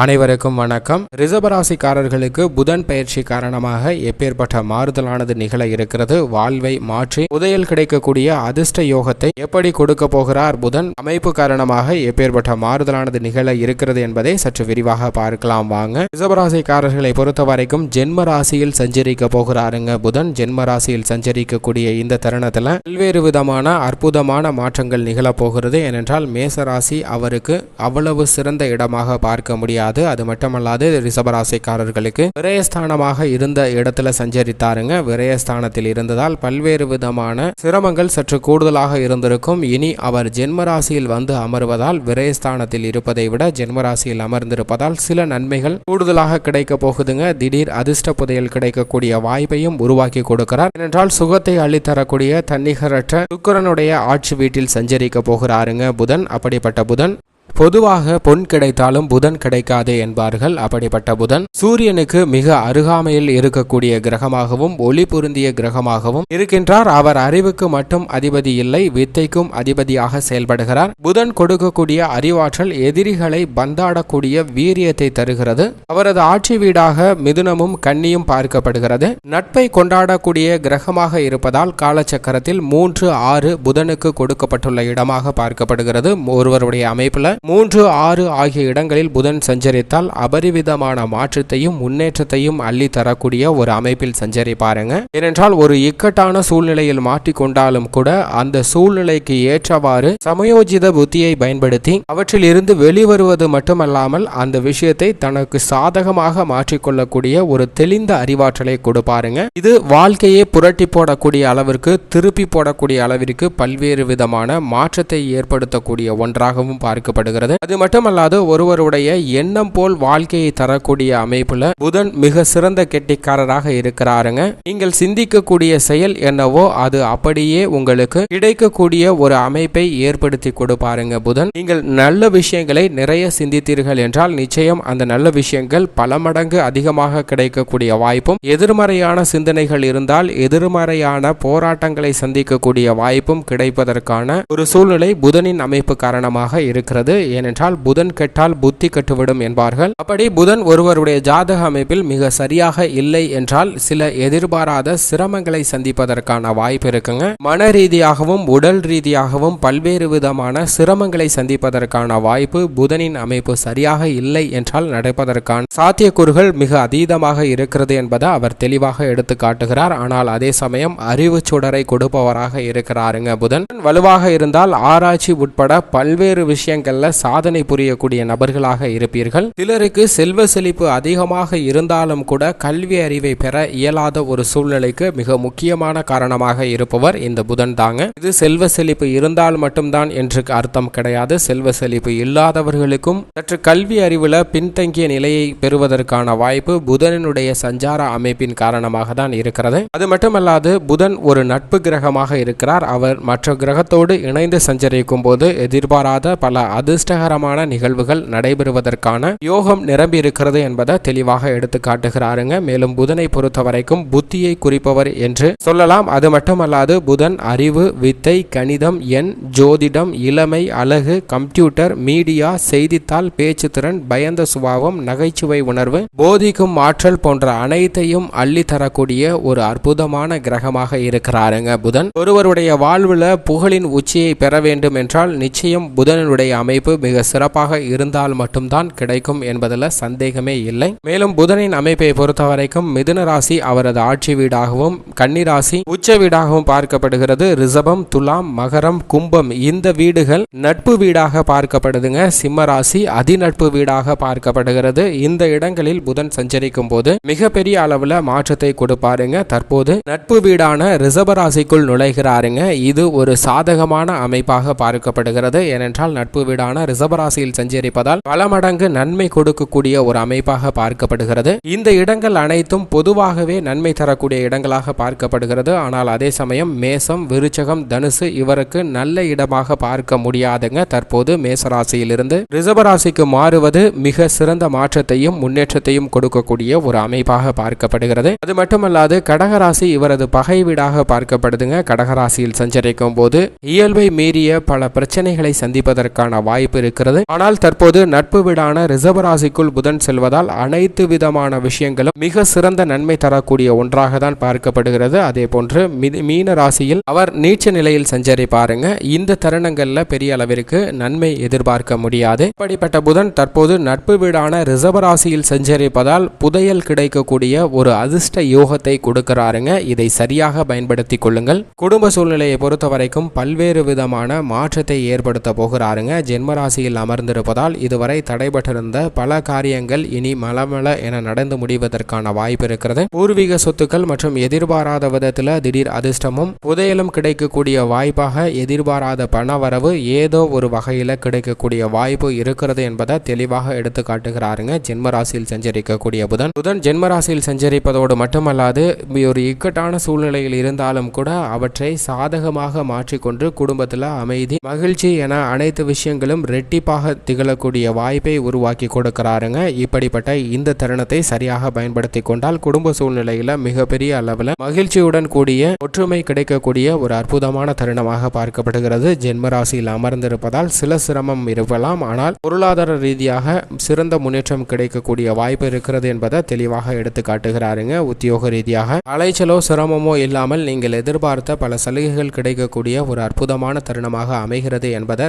அனைவருக்கும் வணக்கம். ரிசபராசிக்காரர்களுக்கு புதன் பயிற்சி காரணமாக எப்பேற்பட்ட மாறுதலானது நிகழ இருக்கிறது. வாழ்வை மாற்றி புதையல் கிடைக்கக்கூடிய அதிர்ஷ்ட யோகத்தை எப்படி கொடுக்க போகிறார் புதன்? அமைப்பு காரணமாக எப்பேற்பட்ட மாறுதலானது நிகழ இருக்கிறது என்பதை சற்று விரிவாக பார்க்கலாம் வாங்க. ரிசபராசிக்காரர்களை பொறுத்த வரைக்கும் ஜென்ம ராசியில் சஞ்சரிக்க போகிறாருங்க புதன். ஜென்ம ராசியில் சஞ்சரிக்கக்கூடிய இந்த தருணத்துல பல்வேறு விதமான அற்புதமான மாற்றங்கள் நிகழப் போகிறது. ஏனென்றால் மேசராசி அவருக்கு அவ்வளவு சிறந்த இடமாக பார்க்க முடியாது. அது மட்டுமல்லாது ரிஷபராசிக்காரர்களுக்கு விரயஸ்தானமாக இருந்த இடத்துல சஞ்சரித்தாருங்க. விரயஸ்தானத்தில் இருந்ததால் பல்வேறு விதமான சிரமங்கள் சற்று கூடுதலாக இருந்திருக்கும். இனி அவர் ஜென்மராசியில் வந்து அமர்வதால் விரயஸ்தானத்தில் இருப்பதை விட ஜென்மராசியில் அமர்ந்திருப்பதால் சில நன்மைகள் கூடுதலாக கிடைக்க போகுதுங்க. திடீர் அதிர்ஷ்ட புதையல் கிடைக்கக்கூடிய வாய்ப்பையும் உருவாக்கி கொடுக்கிறார். ஏனென்றால் சுகத்தை அள்ளித்தரக்கூடிய தன்னிகரற்ற சுக்கரனுடைய ஆட்சி வீட்டில் சஞ்சரிக்க போகிறாருங்க. புதன் அப்படிப்பட்ட புதன். பொதுவாக பொன் கிடைத்தாலும் புதன் கிடைக்காதே என்பார்கள். அப்படிப்பட்ட புதன் சூரியனுக்கு மிக அருகாமையில் இருக்கக்கூடிய கிரகமாகவும் ஒளி பொருந்திய கிரகமாகவும் இருக்கின்றார். அவர் அறிவுக்கு மட்டும் அதிபதி இல்லை வித்தைக்கும் அதிபதியாக செயல்படுகிறார். புதன் கொடுக்கக்கூடிய அறிவாற்றல் எதிரிகளை பந்தாடக்கூடிய வீரியத்தை தருகிறது. அவரது ஆட்சி வீடாக மிதுனமும் கன்னியும் பார்க்கப்படுகிறது. நட்பை கொண்டாடக்கூடிய கிரகமாக இருப்பதால் காலச்சக்கரத்தில் மூன்று ஆறு புதனுக்கு கொடுக்கப்பட்டுள்ள இடமாக பார்க்கப்படுகிறது. ஒருவருடைய அமைப்புல மூன்று ஆறு ஆகிய இடங்களில் புதன் சஞ்சரித்தால் அபரிவிதமான மாற்றத்தையும் முன்னேற்றத்தையும் அள்ளி தரக்கூடிய ஒரு அமைப்பில் சஞ்சரிப்பாருங்க ஏனென்றால் ஒரு இக்கட்டான சூழ்நிலையில் மாட்டிக்கொண்டாலும் கூட அந்த சூழ்நிலைக்கு ஏற்றவாறு சமயோஜித புத்தியை பயன்படுத்தி அவற்றில் இருந்து வெளிவருவது மட்டுமல்லாமல் அந்த விஷயத்தை தனக்கு சாதகமாக மாற்றிக்கொள்ளக்கூடிய ஒரு தெளிந்த அறிவாற்றலை கொடுப்பாருங்க. இது வாழ்க்கையை புரட்டி போடக்கூடிய அளவிற்கு திருப்பி போடக்கூடிய அளவிற்கு பல்வேறு விதமான மாற்றத்தை ஏற்படுத்தக்கூடிய ஒன்றாகவும் காணப்படுகிறது. அது மட்டுமல்லாது ஒருவருடைய எண்ணம் போல் வாழ்க்கையை தரக்கூடிய அமைப்புல புதன் மிக சிறந்த கெட்டிக்காரராக இருக்கிறாருங்க. நீங்கள் சிந்திக்கக்கூடிய செயல் என்னவோ அது அப்படியே உங்களுக்கு கிடைக்கக்கூடிய ஒரு அமைப்பை ஏற்படுத்தி கொடுப்பாருங்க புதன். நீங்கள் நல்ல விஷயங்களை நிறைய சிந்தித்தீர்கள் என்றால் நிச்சயம் அந்த நல்ல விஷயங்கள் பல மடங்கு அதிகமாக கிடைக்கக்கூடிய வாய்ப்பும் எதிர்மறையான சிந்தனைகள் இருந்தால் எதிர்மறையான போராட்டங்களை சந்திக்கக்கூடிய வாய்ப்பும் கிடைப்பதற்கான ஒரு சூழ்நிலை புதனின் அமைப்பு காரணமாக இருக்கிறது. ஏனென்றால் புதன் கெட்டால் புத்தி கட்டுவிடும் என்பார்கள். அப்படி புதன் ஒருவருடைய ஜாதக அமைப்பில் மிக சரியாக இல்லை என்றால் சில எதிர்பாராத சிரமங்களை சந்திப்பதற்கான வாய்ப்பு இருக்குங்க. மன ரீதியாகவும் உடல் ரீதியாகவும் பல்வேறு விதமான சிரமங்களை சந்திப்பதற்கான வாய்ப்பு புதனின் அமைப்பு சரியாக இல்லை என்றால் நடப்பதற்கான சாத்தியக்கூறுகள் மிக அதீதமாக இருக்கிறது என்பதை அவர் தெளிவாக எடுத்து காட்டுகிறார். ஆனால் அதே சமயம் அறிவு சுடரை கொடுப்பவராக இருக்கிறாருங்க புதன் வலுவாக இருந்தால் ஆராய்ச்சி உட்பட பல்வேறு விஷயங்கள்ல சாதனை புரியக்கூடிய நபர்களாக இருப்பீர்கள். சிலருக்கு செல்வ செழிப்பு அதிகமாக இருந்தாலும் கூட கல்வி அறிவை பெற இயலாத ஒரு சூழ்நிலைக்கு மிக முக்கியமான காரணமாக இருப்பவர் இந்த புதன் தாங்க. இது செல்வ செழிப்பு இருந்தால் மட்டும்தான் என்று அர்த்தம் கிடையாது. செல்வ செழிப்பு இல்லாதவர்களுக்கும் சற்று கல்வி அறிவுல பின்தங்கிய நிலையை பெறுவதற்கான வாய்ப்பு புதனினுடைய சஞ்சார அமைப்பின் காரணமாக தான் இருக்கிறது. அது மட்டுமல்லாது புதன் ஒரு நட்பு கிரகமாக இருக்கிறார். அவர் மற்ற கிரகத்தோடு இணைந்து சஞ்சரிக்கும் போது எதிர்பாராத பல அது அதிர்ஷ்டகரமான நிகழ்வுகள் நடைபெறுவதற்கான யோகம் நிரம்பியிருக்கிறது என்பதை தெளிவாக எடுத்து காட்டுகிறாருங்க. மேலும் புதனை பொறுத்த வரைக்கும் புத்தியை குறிப்பவர் என்று சொல்லலாம். அது மட்டுமல்லாது புதன் அறிவு வித்தை கணிதம் எண் ஜோதிடம் இளமை அழகு கம்ப்யூட்டர் மீடியா செய்தித்தாள் பேச்சு திறன் பயந்த சுபாவம் நகைச்சுவை உணர்வு போதிக்கும் ஆற்றல் போன்ற அனைத்தையும் அள்ளி தரக்கூடிய ஒரு அற்புதமான கிரகமாக இருக்கிறாருங்க புதன். ஒருவருடைய வாழ்வுல புகழின் உச்சியை பெற வேண்டும் என்றால் நிச்சயம் புதனுடைய அமைப்பு மிக சிறப்பாக இருந்தால் மட்டும்தான் கிடைக்கும் என்பதில் சந்தேகமே இல்லை. மேலும் புதனின் அமைப்பை பொறுத்த வரைக்கும் மிதுன ராசி அவரது ஆட்சி வீடாகவும் கன்னி ராசி உச்ச வீடாகவும் பார்க்கப்படுகிறது. ரிஷபம் துலாம் மகரம் கும்பம் இந்த வீடுகள் நட்பு வீடாக பார்க்கப்படுதுங்க. சிம்ம ராசி அதிநட்பு வீடாக பார்க்கப்படுகிறது. இந்த இடங்களில் புதன் சஞ்சரிக்கும் போது மிகப்பெரிய அளவில் மாற்றத்தை கொடுப்பாருங்க. தற்போது நட்பு வீடான ரிஷப ராசிக்குள் நுழைகிறாருங்க. இது ஒரு சாதகமான அமைப்பாக பார்க்கப்படுகிறது. ஏனென்றால் நட்பு வீடான ரிஷபராசியில் சஞ்சரிப்பதால் பல மடங்கு நன்மை கொடுக்கக்கூடிய ஒரு அமைப்பாக பார்க்கப்படுகிறது. இந்த இடங்கள் அனைத்தும் பொதுவாகவே நன்மை தரக்கூடிய இடங்களாக பார்க்கப்படுகிறது. ஆனால் அதே சமயம் மேசம் விருச்சகம் தனுசு இவருக்கு நல்ல இடமாக பார்க்க முடியாதுங்க. தற்போது மேசராசியிலிருந்து ரிஷபராசிக்கு மாறுவது மிக சிறந்த மாற்றத்தையும் முன்னேற்றத்தையும் கொடுக்கக்கூடிய ஒரு அமைப்பாக பார்க்கப்படுகிறது. அது மட்டுமல்லாது கடகராசி இவரது பகை வீடாக பார்க்கப்படுதுங்க. கடகராசியில் சஞ்சரிக்கும் போது இயல்பை மீறிய பல பிரச்சனைகளை சந்திப்பதற்கான வாய்ப்பு வாய்ப்பு இருக்கிறது. ஆனால் தற்போது நட்பு வீடான ரிசர்வராசிக்குள் புதன் செல்வதால் அனைத்து விதமான விஷயங்களும் மிக சிறந்த நன்மை தரக்கூடிய ஒன்றாக தான் பார்க்கப்படுகிறது. அதே போன்று மீன ராசியில் அவர் நீச்ச நிலையில் சஞ்சரி பாருங்க. இந்த தருணங்கள்ல பெரிய அளவிற்கு நன்மை எதிர்பார்க்க முடியாது. இப்படிப்பட்ட புதன் தற்போது நட்பு வீடான ரிசர்வராசியில் சஞ்சரிப்பதால் புதையல் கிடைக்கக்கூடிய ஒரு அதிர்ஷ்ட யோகத்தை கொடுக்கிறாருங்க. இதை சரியாக பயன்படுத்தி கொள்ளுங்கள். குடும்ப சூழ்நிலையை பொறுத்த வரைக்கும் பல்வேறு விதமான மாற்றத்தை ஏற்படுத்த போகிறாருங்க. ஜென்ம கும்பராசியில் அமர்ந்திருப்பதால் இதுவரை தடைபட்டிருந்த பல காரியங்கள் இனி மலமல என நடந்து முடிவதற்கான வாய்ப்பு இருக்கிறது. பூர்வீக சொத்துக்கள் மற்றும் எதிர்பாராத விதத்தில் திடீர் அதிர்ஷ்டமும் புதையலும் கிடைக்கக்கூடிய வாய்ப்பாக எதிர்பாராத பண வரவு ஏதோ ஒரு வகையில் கிடைக்கக்கூடிய வாய்ப்பு இருக்கிறது என்பதை தெளிவாக எடுத்து காட்டுகிறாருங்க. ஜென்மராசியில் சஞ்சரிக்கக்கூடிய புதன். புதன் ஜென்மராசியில் சஞ்சரிப்பதோடு மட்டுமல்லாது ஒரு இக்கட்டான சூழ்நிலையில் இருந்தாலும் கூட அவற்றை சாதகமாக மாற்றிக்கொண்டு குடும்பத்தில் அமைதி மகிழ்ச்சி என அனைத்து விஷயங்களும் ரெட்டிப்பாக திகழக்கூடிய வாய்ப்பை உருவாக்கி கொடுக்கிறாருங்க. இப்படிப்பட்ட இந்த தருணத்தை சரியாக பயன்படுத்தி கொண்டால் குடும்ப சூழ்நிலையில மிகப்பெரிய அளவில் மகிழ்ச்சியுடன் கூடிய ஒற்றுமை கிடைக்கக்கூடிய ஒரு அற்புதமான தருணமாக பார்க்கப்படுகிறது. ஜென்மராசியில் அமர்ந்திருப்பதால் சில சிரமம் இருக்கலாம். ஆனால் பொருளாதார ரீதியாக சிறந்த முன்னேற்றம் கிடைக்கக்கூடிய வாய்ப்பு இருக்கிறது என்பதை தெளிவாக எடுத்து காட்டுகிறாருங்க. உத்தியோக ரீதியாக அலைச்சலோ சிரமமோ இல்லாமல் நீங்கள் எதிர்பார்த்த பல சலுகைகள் கிடைக்கக்கூடிய ஒரு அற்புதமான தருணமாக அமைகிறது என்பதை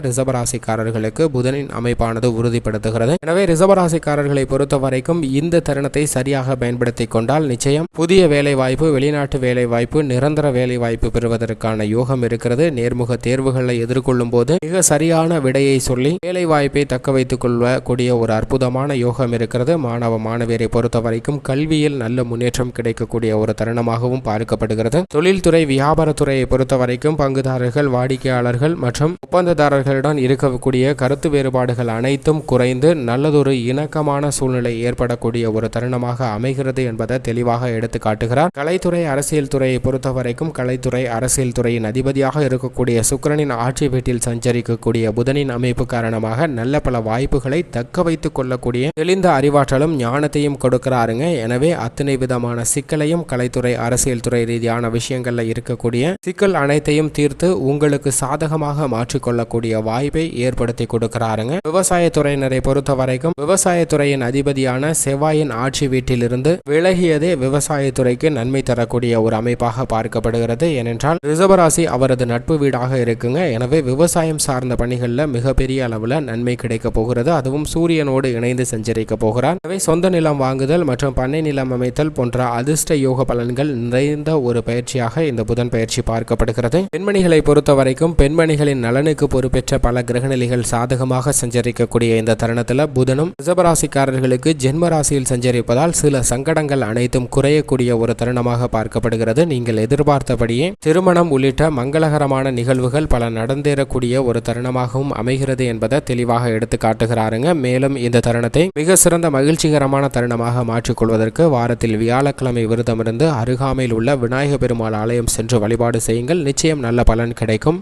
ராசிக்காரர்களுக்கு புதனின் அமைப்பானது உறுதிப்படுத்துகிறது. எனவே ரிசர்வராசிக்காரர்களை பொறுத்த வரைக்கும் இந்த தருணத்தை சரியாக பயன்படுத்தி கொண்டால் நிச்சயம் புதிய வேலை வாய்ப்பு வெளிநாட்டு வேலை வாய்ப்பு நிரந்தர வேலை வாய்ப்பு பெறுவதற்கான யோகம் இருக்கிறது. நேர்முக தேர்வுகளை எதிர்கொள்ளும் போது மிக சரியான விடையை சொல்லி வேலை வாய்ப்பை தக்க வைத்துக் கொள்ளக்கூடிய ஒரு அற்புதமான யோகம் இருக்கிறது. மாணவ மாணவியரை பொறுத்த வரைக்கும் கல்வியில் நல்ல முன்னேற்றம் கிடைக்கக்கூடிய ஒரு தருணமாகவும் பார்க்கப்படுகிறது. தொழில்துறை வியாபாரத்துறையை பொறுத்த வரைக்கும் பங்குதாரர்கள் வாடிக்கையாளர்கள் மற்றும் ஒப்பந்ததாரர்களுடன் இருக்கக்கூடிய கருத்து வேறுபாடுகள் அனைத்தும் குறைந்து நல்லதொரு இணக்கமான சூழ்நிலை ஏற்படக்கூடிய ஒரு தருணமாக அமைகிறது என்பதை தெளிவாக எடுத்து காட்டுகிறார். கலைத்துறை அரசியல் துறையை பொறுத்தவரைக்கும் கலைத்துறை அரசியல் துறையின் அதிபதியாக இருக்கக்கூடிய சுக்கிரனின் ஆட்சி வீட்டில் சஞ்சரிக்கக்கூடிய புதனின் அமைப்பு காரணமாக நல்ல பல வாய்ப்புகளை தக்க வைத்துக் கொள்ளக்கூடிய தெளிந்த அறிவாற்றலும் ஞானத்தையும் கொடுக்கிறாருங்க. எனவே அத்தனை விதமான சிக்கலையும் கலைத்துறை அரசியல் துறை ரீதியான விஷயங்கள்ல இருக்கக்கூடிய சிக்கல் அனைத்தையும் தீர்த்து உங்களுக்கு சாதகமாக மாற்றிக்கொள்ளக்கூடிய வாய்ப்பை ஏற்படுத்த கொடுக்கிறாருங்க. விவசாயத்துறையினரை பொறுத்த வரைக்கும் விவசாயத்துறையின் அதிபதியான செவ்வாயின் ஆட்சி வீட்டிலிருந்து விலகியதே விவசாயத்துறைக்கு நன்மை தரக்கூடிய ஒரு அமைப்பாக பார்க்கப்படுகிறது. ஏனென்றால் ரிசர்வராசி அவரது நட்பு வீடாக இருக்குங்க. எனவே விவசாயம் சார்ந்த பணிகளில் மிகப்பெரிய அளவில் நன்மை கிடைக்க போகிறது. அதுவும் சூரியனோடு இணைந்து சஞ்சரிக்க போகிறார். எனவே சொந்த நிலம் வாங்குதல் மற்றும் பண்ணை நிலம் அமைத்தல் போன்ற அதிர்ஷ்ட யோக பலன்கள் நிறைந்த ஒரு பயிற்சியாக இந்த புதன் பயிற்சி பார்க்கப்படுகிறது. பெண்மணிகளை பொறுத்த வரைக்கும் பெண்மணிகளின் நலனுக்கு பொறுப்பேற்ற பல கிரகநிலைகள் சாதகமாக சஞ்சரிக்கக்கூடிய இந்த தருணத்தில் புதனும் ரிசபராசிக்காரர்களுக்கு ஜென்ம ராசியில் சஞ்சரிப்பதால் சில சங்கடங்கள் அனைத்தும் குறையக்கூடிய ஒரு தருணமாக பார்க்கப்படுகிறது. நீங்கள் எதிர்பார்த்தபடியே திருமணம் உள்ளிட்ட மங்களகரமான நிகழ்வுகள் பல நடந்தேறக்கூடிய ஒரு தருணமாகவும் அமைகிறது என்பதை தெளிவாக எடுத்து காட்டுகிறாருங்க. மேலும் இந்த தருணத்தை மிக சிறந்த மகிழ்ச்சிகரமான தருணமாக மாற்றிக்கொள்வதற்கு வாரத்தில் வியாழக்கிழமை விரதமிருந்து அருகாமையில் உள்ள விநாயக பெருமாள் ஆலயம் சென்று வழிபாடு செய்யுங்கள். நிச்சயம் நல்ல பலன் கிடைக்கும்.